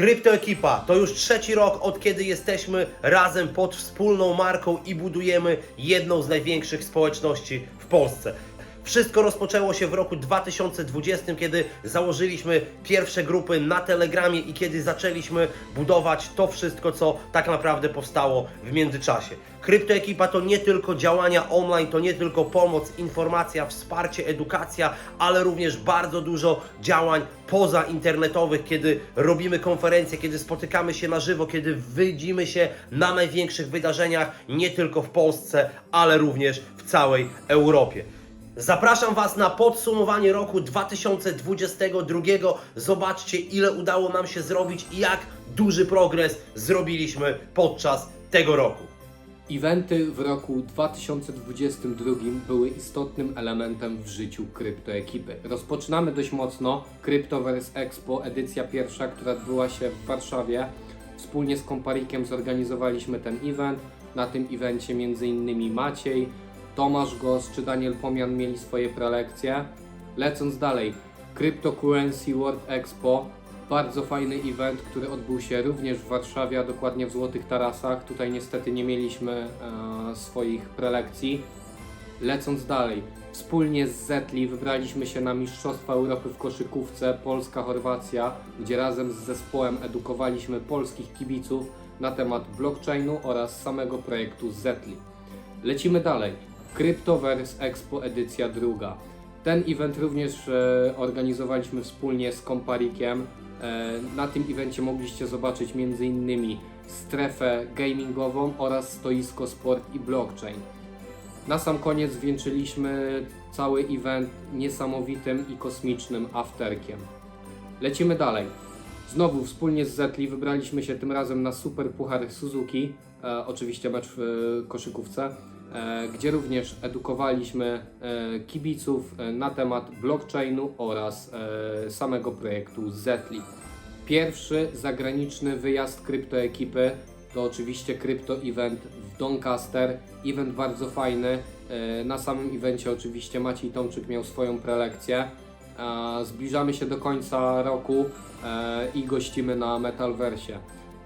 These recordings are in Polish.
Kryptoekipa to już trzeci rok od kiedy jesteśmy razem pod wspólną marką i budujemy jedną z największych społeczności w Polsce. Wszystko rozpoczęło się w roku 2020, kiedy założyliśmy pierwsze grupy na Telegramie i kiedy zaczęliśmy budować to wszystko, co tak naprawdę powstało w międzyczasie. Kryptoekipa to nie tylko działania online, to nie tylko pomoc, informacja, wsparcie, edukacja, ale również bardzo dużo działań pozainternetowych, kiedy robimy konferencje, kiedy spotykamy się na żywo, kiedy widzimy się na największych wydarzeniach, nie tylko w Polsce, ale również w całej Europie. Zapraszam Was na podsumowanie roku 2022. Zobaczcie, ile udało nam się zrobić i jak duży progres zrobiliśmy podczas tego roku. Eventy w roku 2022 były istotnym elementem w życiu kryptoekipy. Rozpoczynamy dość mocno Cryptoverse Expo, edycja pierwsza, która odbyła się w Warszawie. Wspólnie z Komparikiem zorganizowaliśmy ten event. Na tym evencie m.in. Maciej, Tomasz Gos czy Daniel Pomian mieli swoje prelekcje. Lecąc dalej, Cryptocurrency World Expo, bardzo fajny event, który odbył się również w Warszawie, a dokładnie w Złotych Tarasach. Tutaj niestety nie mieliśmy e, swoich prelekcji. Lecąc dalej, wspólnie z Zetli wybraliśmy się na Mistrzostwa Europy w koszykówce Polska-Chorwacja, gdzie razem z zespołem edukowaliśmy polskich kibiców na temat blockchainu oraz samego projektu Zetli. Lecimy dalej. Cryptoverse Expo edycja druga. Ten event również e, organizowaliśmy wspólnie z Komparikiem. E, na tym evencie mogliście zobaczyć m.in. strefę gamingową oraz stoisko sport i blockchain. Na sam koniec zwieńczyliśmy cały event niesamowitym i kosmicznym afterkiem. Lecimy dalej. Znowu wspólnie z Zetli wybraliśmy się tym razem na Super Puchar Suzuki, e, oczywiście mecz w e, koszykówce, gdzie również edukowaliśmy e, kibiców e, na temat blockchainu oraz e, samego projektu Zetli. Pierwszy zagraniczny wyjazd kryptoekipy to oczywiście krypto event w Doncaster. Event bardzo fajny. E, Na samym evencie oczywiście Maciej Tomczyk miał swoją prelekcję. E, Zbliżamy się do końca roku e, i gościmy na Metalversie.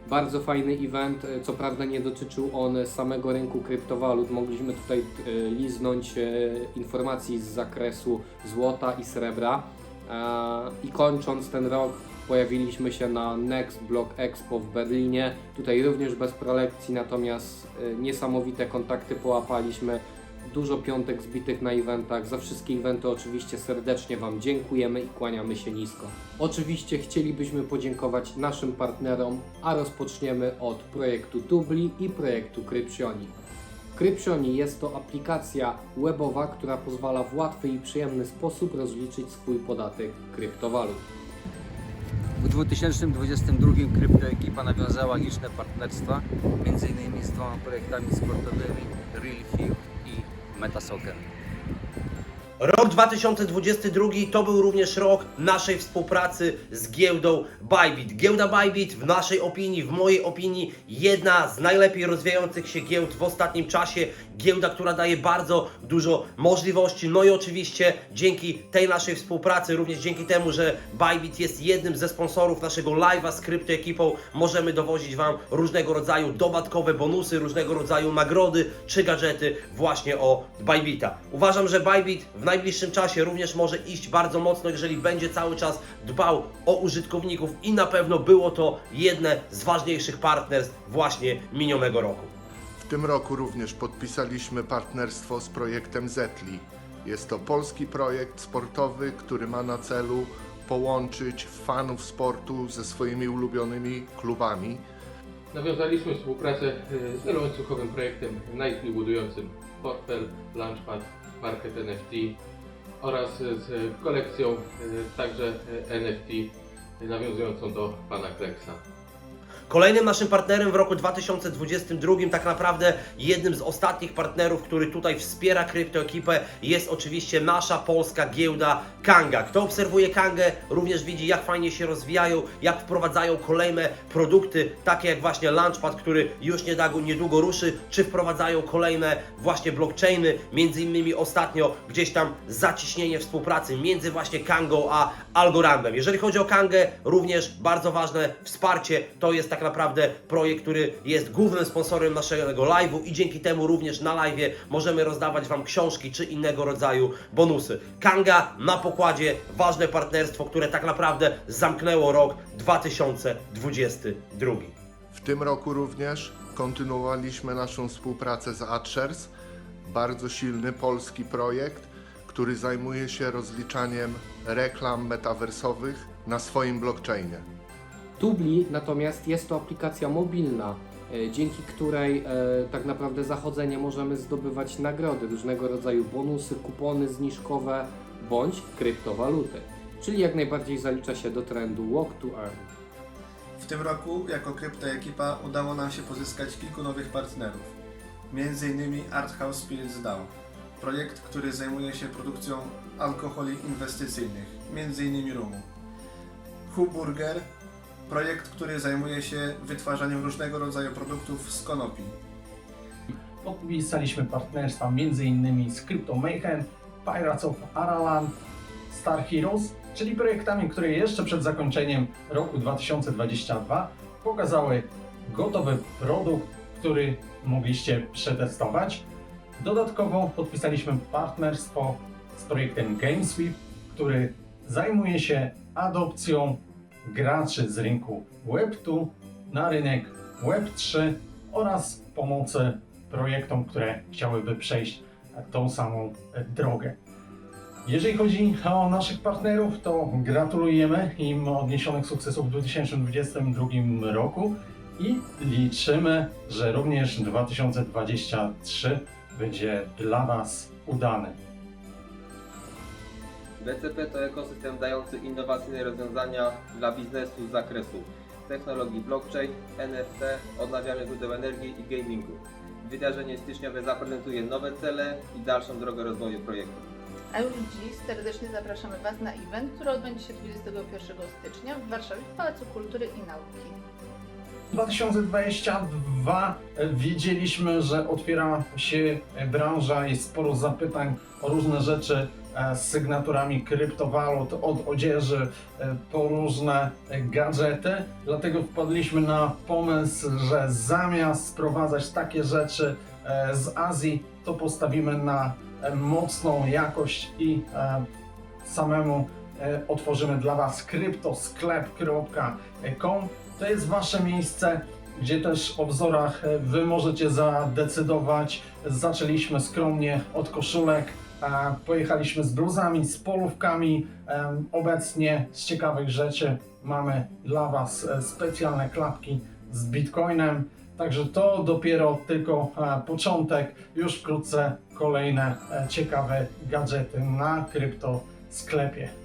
Bardzo fajny event, e, co prawda nie dotyczył on samego rynku kryptowalut. Mogliśmy tutaj e, liznąć e, informacji z zakresu złota i srebra. I kończąc ten rok, pojawiliśmy się na Next Block Expo w Berlinie. Tutaj również bez prelekcji, natomiast niesamowite kontakty połapaliśmy. Dużo piątek zbitych na eventach. Za wszystkie eventy oczywiście serdecznie Wam dziękujemy i kłaniamy się nisko. Oczywiście chcielibyśmy podziękować naszym partnerom, a rozpoczniemy od projektu Tubli i projektu Krypsioni. Krypsioni jest to aplikacja webowa, która pozwala w łatwy i przyjemny sposób rozliczyć swój podatek kryptowalut. W 2022 kryptoekipa nawiązała liczne partnerstwa, m.in. z dwoma projektami sportowymi Real Field i Mata só o cano. Rok 2022 to był również rok naszej współpracy z giełdą Bybit. Giełda Bybit w naszej opinii, w mojej opinii, jedna z najlepiej rozwijających się giełd w ostatnim czasie. Giełda, która daje bardzo dużo możliwości. No i oczywiście dzięki tej naszej współpracy, również dzięki temu, że Bybit jest jednym ze sponsorów naszego live'a z kryptoekipą, możemy dowozić Wam różnego rodzaju dodatkowe bonusy, różnego rodzaju nagrody czy gadżety właśnie o Bybita. Uważam, że Bybit w najbliższym czasie również może iść bardzo mocno, jeżeli będzie cały czas dbał o użytkowników i na pewno było to jedne z ważniejszych partnerstw właśnie minionego roku. W tym roku również podpisaliśmy partnerstwo z projektem Zetli. Jest to polski projekt sportowy, który ma na celu połączyć fanów sportu ze swoimi ulubionymi klubami. Nawiązaliśmy współpracę y, z wielołańcuchowym projektem Nightly budującym portfel, launchpad, market NFT oraz z kolekcją y, także y, NFT nawiązującą do pana Klexa. Kolejnym naszym partnerem w roku 2022, tak naprawdę jednym z ostatnich partnerów, który tutaj wspiera kryptoekipę, jest oczywiście nasza polska giełda Kanga. Kto obserwuje Kangę, również widzi, jak fajnie się rozwijają, jak wprowadzają kolejne produkty, takie jak właśnie Launchpad, który już niedługo, niedługo ruszy, czy wprowadzają kolejne właśnie blockchainy, między innymi ostatnio gdzieś tam zaciśnienie współpracy między właśnie Kangą a Algorandem. Jeżeli chodzi o Kangę, również bardzo ważne wsparcie, to jest tak naprawdę projekt, który jest głównym sponsorem naszego live'u i dzięki temu również na live'ie możemy rozdawać Wam książki czy innego rodzaju bonusy. Kanga na pokładzie, ważne partnerstwo, które tak naprawdę zamknęło rok 2022. W tym roku również kontynuowaliśmy naszą współpracę z AdShares, bardzo silny polski projekt, który zajmuje się rozliczaniem reklam metaversowych na swoim blockchainie. Tubli natomiast jest to aplikacja mobilna, e, dzięki której e, tak naprawdę zachodzenie możemy zdobywać nagrody, różnego rodzaju bonusy, kupony zniżkowe bądź kryptowaluty. Czyli jak najbardziej zalicza się do trendu Walk to Earn. W tym roku jako kryptoekipa udało nam się pozyskać kilku nowych partnerów. Między innymi Art House Spirits DAO, projekt, który zajmuje się produkcją alkoholi inwestycyjnych, między innymi rumu. Huburger, projekt, który zajmuje się wytwarzaniem różnego rodzaju produktów z konopi. Podpisaliśmy partnerstwa m.in. z Crypto Mayhem, Pirates of Araland, Star Heroes, czyli projektami, które jeszcze przed zakończeniem roku 2022 pokazały gotowy produkt, który mogliście przetestować. Dodatkowo podpisaliśmy partnerstwo z projektem GameSweep, który zajmuje się adopcją graczy z rynku Web2 na rynek Web3 oraz pomocy projektom, które chciałyby przejść tą samą drogę. Jeżeli chodzi o naszych partnerów, to gratulujemy im odniesionych sukcesów w 2022 roku i liczymy, że również 2023 będzie dla Was udany. BCP to ekosystem dający innowacyjne rozwiązania dla biznesu z zakresu technologii blockchain, NFT, odnawialnych źródeł energii i gamingu. Wydarzenie styczniowe zaprezentuje nowe cele i dalszą drogę rozwoju projektu. A już dziś serdecznie zapraszamy Was na event, który odbędzie się 21 stycznia w Warszawie w Pałacu Kultury i Nauki. 2022 e, wiedzieliśmy, że otwiera się branża, jest sporo zapytań o różne rzeczy z sygnaturami kryptowalut, od odzieży e, po różne e, gadżety. Dlatego wpadliśmy na pomysł, że zamiast sprowadzać takie rzeczy e, z Azji, to postawimy na e, mocną jakość i e, samemu e, otworzymy dla Was kryptosklep.com. To jest Wasze miejsce, gdzie też o wzorach e, Wy możecie zadecydować. Zaczęliśmy skromnie od koszulek, pojechaliśmy z bluzami, z polówkami. Obecnie z ciekawych rzeczy mamy dla Was e, specjalne klapki z Bitcoinem. Także to dopiero tylko e, początek. Już wkrótce kolejne e, ciekawe gadżety na krypto sklepie.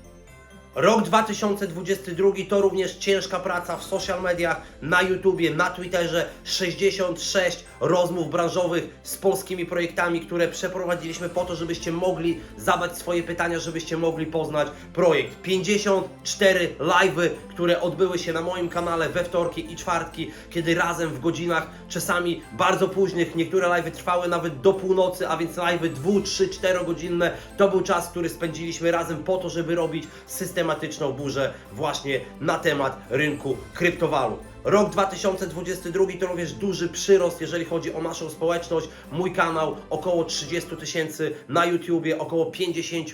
Rok 2022 to również ciężka praca w social mediach, na YouTubie, na Twitterze. 66 rozmów branżowych z polskimi projektami, które przeprowadziliśmy po to, żebyście mogli zadać swoje pytania, żebyście mogli poznać projekt. 54 live'y, które odbyły się na moim kanale we wtorki i czwartki, kiedy razem w godzinach czasami bardzo późnych, niektóre live'y trwały nawet do północy, a więc live'y 2, 3, 4 godzinne. To był czas, który spędziliśmy razem po to, żeby robić systematyczną burzę właśnie na temat rynku kryptowalut. Rok 2022 to również duży przyrost, jeżeli chodzi o naszą społeczność. Mój kanał około 30 tysięcy na YouTubie, około 50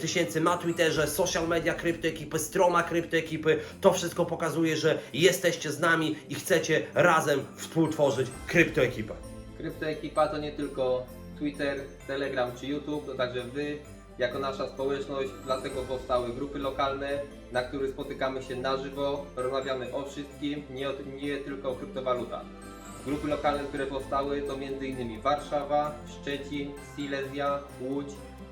tysięcy na Twitterze, social media kryptoekipy, strona kryptoekipy. To wszystko pokazuje, że jesteście z nami i chcecie razem współtworzyć kryptoekipę. Kryptoekipa to nie tylko Twitter, Telegram czy YouTube, to także Wy, jako nasza społeczność, dlatego powstały grupy lokalne, na których spotykamy się na żywo, rozmawiamy o wszystkim, nie, o, nie tylko o kryptowalutach. Grupy lokalne, które powstały to m.in. Warszawa, Szczecin, Silesia, Łódź,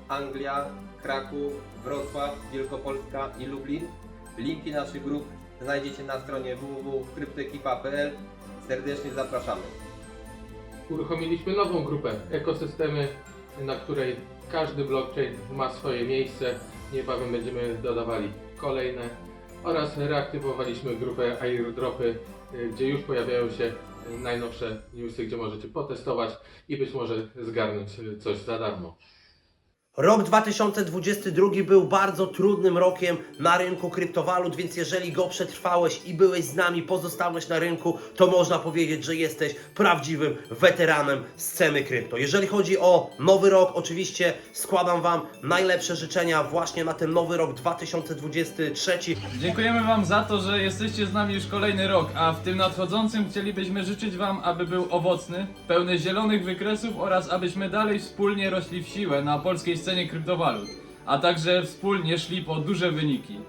Anglia, Kraków, Wrocław, Wielkopolska i Lublin. Linki naszych grup znajdziecie na stronie www.kryptoekipa.pl. Serdecznie zapraszamy. Uruchomiliśmy nową grupę Ekosystemy, na której każdy blockchain ma swoje miejsce. Niebawem będziemy dodawali kolejne. Oraz reaktywowaliśmy grupę Airdropy, y, gdzie już pojawiają się najnowsze newsy, gdzie możecie potestować i być może zgarnąć y, coś za darmo. Rok 2022 był bardzo trudnym rokiem na rynku kryptowalut, więc jeżeli go przetrwałeś i byłeś z nami, pozostałeś na rynku, to można powiedzieć, że jesteś prawdziwym weteranem sceny krypto. Jeżeli chodzi o nowy rok, oczywiście składam Wam najlepsze życzenia właśnie na ten nowy rok 2023. Dziękujemy Wam za to, że jesteście z nami już kolejny rok, a w tym nadchodzącym chcielibyśmy życzyć Wam, aby był owocny, pełny zielonych wykresów oraz abyśmy dalej wspólnie rośli w siłę na polskiej scenie kryptowalut, a także wspólnie szli po duże wyniki.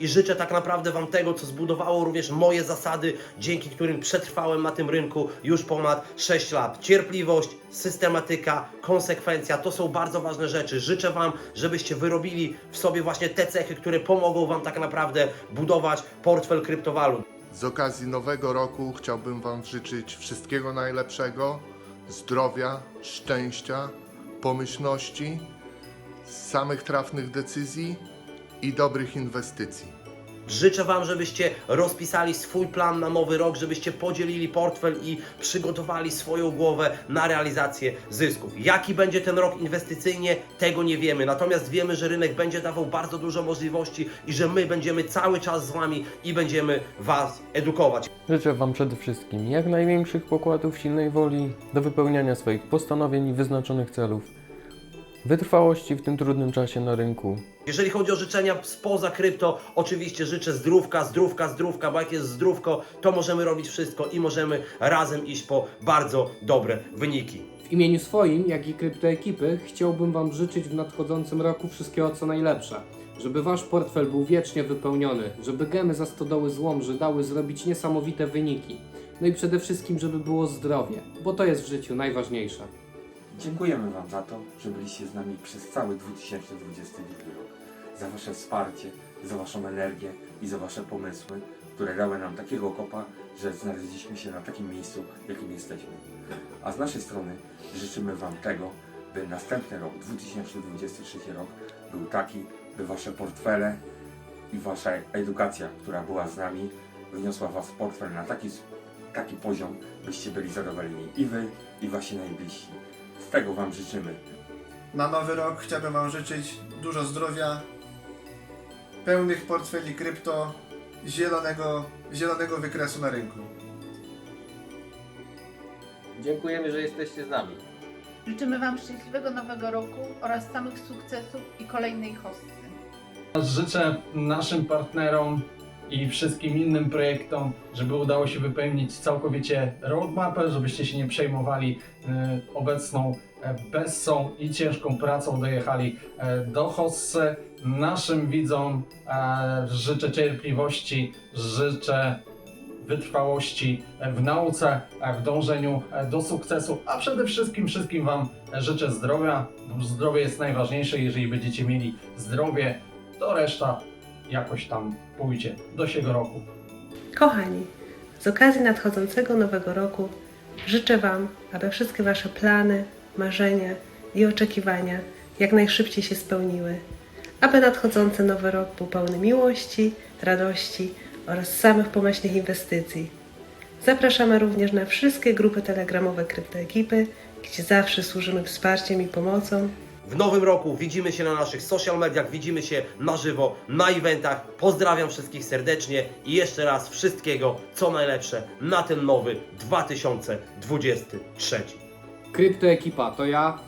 I życzę tak naprawdę Wam tego, co zbudowało również moje zasady, dzięki którym przetrwałem na tym rynku już ponad 6 lat. Cierpliwość, systematyka, konsekwencja to są bardzo ważne rzeczy. Życzę Wam, żebyście wyrobili w sobie właśnie te cechy, które pomogą Wam tak naprawdę budować portfel kryptowalut. Z okazji nowego roku chciałbym Wam życzyć wszystkiego najlepszego, zdrowia, szczęścia, pomyślności, samych trafnych decyzji i dobrych inwestycji. Życzę Wam, żebyście rozpisali swój plan na nowy rok, żebyście podzielili portfel i przygotowali swoją głowę na realizację zysków. Jaki będzie ten rok inwestycyjnie, tego nie wiemy. Natomiast wiemy, że rynek będzie dawał bardzo dużo możliwości i że my będziemy cały czas z Wami i będziemy Was edukować. Życzę Wam przede wszystkim jak największych pokładów silnej woli do wypełniania swoich postanowień i wyznaczonych celów, wytrwałości w tym trudnym czasie na rynku, Jeżeli chodzi o życzenia spoza krypto, oczywiście życzę zdrówka, zdrówka, zdrówka, bo jak jest zdrówko, to możemy robić wszystko i możemy razem iść po bardzo dobre wyniki. W imieniu swoim, jak i kryptoekipy, chciałbym Wam życzyć w nadchodzącym roku wszystkiego co najlepsze. Żeby Wasz portfel był wiecznie wypełniony, żeby gemy za stodoły złomży dały zrobić niesamowite wyniki. No i przede wszystkim, żeby było zdrowie, bo to jest w życiu najważniejsze. Dziękujemy Wam za to, że byliście z nami przez cały 2022 rok. Za Wasze wsparcie, za Waszą energię i za Wasze pomysły, które dały nam takiego kopa, że znaleźliśmy się na takim miejscu, jakim jesteśmy. A z naszej strony życzymy Wam tego, by następny rok, 2023 rok, był taki, by Wasze portfele i Wasza edukacja, która była z nami, wyniosła Was portfel na taki, taki poziom, byście byli zadowoleni i Wy, i Wasi najbliżsi. Tego Wam życzymy. Na nowy rok chciałbym Wam życzyć dużo zdrowia, pełnych portfeli krypto, zielonego, zielonego wykresu na rynku. Dziękujemy, że jesteście z nami. Życzymy Wam szczęśliwego nowego roku oraz samych sukcesów i kolejnej hossy. Życzę naszym partnerom i wszystkim innym projektom, żeby udało się wypełnić całkowicie roadmapę, żebyście się nie przejmowali e, obecną e, bessą i ciężką pracą, dojechali e, do Hossy. Naszym widzom życzę cierpliwości, życzę wytrwałości w nauce, w dążeniu do sukcesu, a przede wszystkim wszystkim Wam życzę zdrowia. Zdrowie jest najważniejsze, jeżeli będziecie mieli zdrowie, to reszta jakoś tam pójdzie do siego roku. Kochani, z okazji nadchodzącego nowego roku życzę Wam, aby wszystkie Wasze plany, marzenia i oczekiwania jak najszybciej się spełniły. Aby nadchodzący nowy rok był pełny miłości, radości oraz samych pomyślnych inwestycji. Zapraszamy również na wszystkie grupy telegramowe Kryptoekipy, gdzie zawsze służymy wsparciem i pomocą. W nowym roku widzimy się na naszych social mediach, widzimy się na żywo, na eventach. Pozdrawiam wszystkich serdecznie i jeszcze raz wszystkiego, co najlepsze na ten nowy 2023. Kryptoekipa to ja,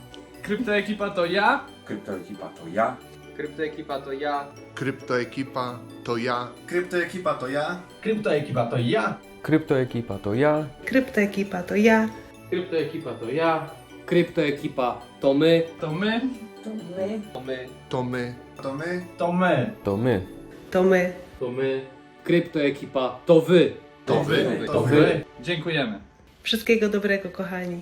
Kryptoekipa to ja, Kryptoekipa to ja, Kryptoekipa to ja. Kryptoekipa to ja, Kryptoekipa to ja, Kryptoekipa to ja, kryptoekipa to ja, Kryptoekipa to ja, Kryptoekipa to ja. Kryptoekipa to my, to my, To my. to my, to my, to my. to my. to my. To my. kryptoekipa to wy. to wy. to wy. dziękujemy. Wszystkiego dobrego, kochani.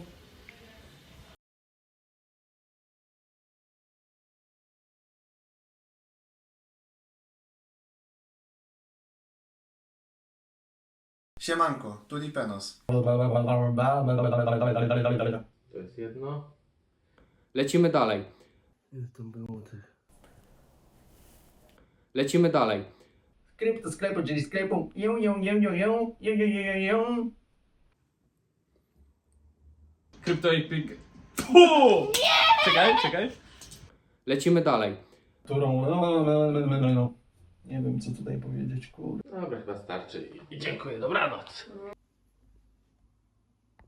Siemanko, Tulipenos. To jest jedno. Lecimy dalej. Ile tam było tych? Lecimy dalej. Skrypt do sklepu, czyli sklepu. Ją, ją, ją, ją, ją, ją, ją, ją, ją. Kryptoepik... Puh! Czekaj, czekaj. Lecimy dalej. Którą... Nie wiem, co tutaj powiedzieć, kurde. Dobra, chyba starczy i, i dziękuję, dobranoc.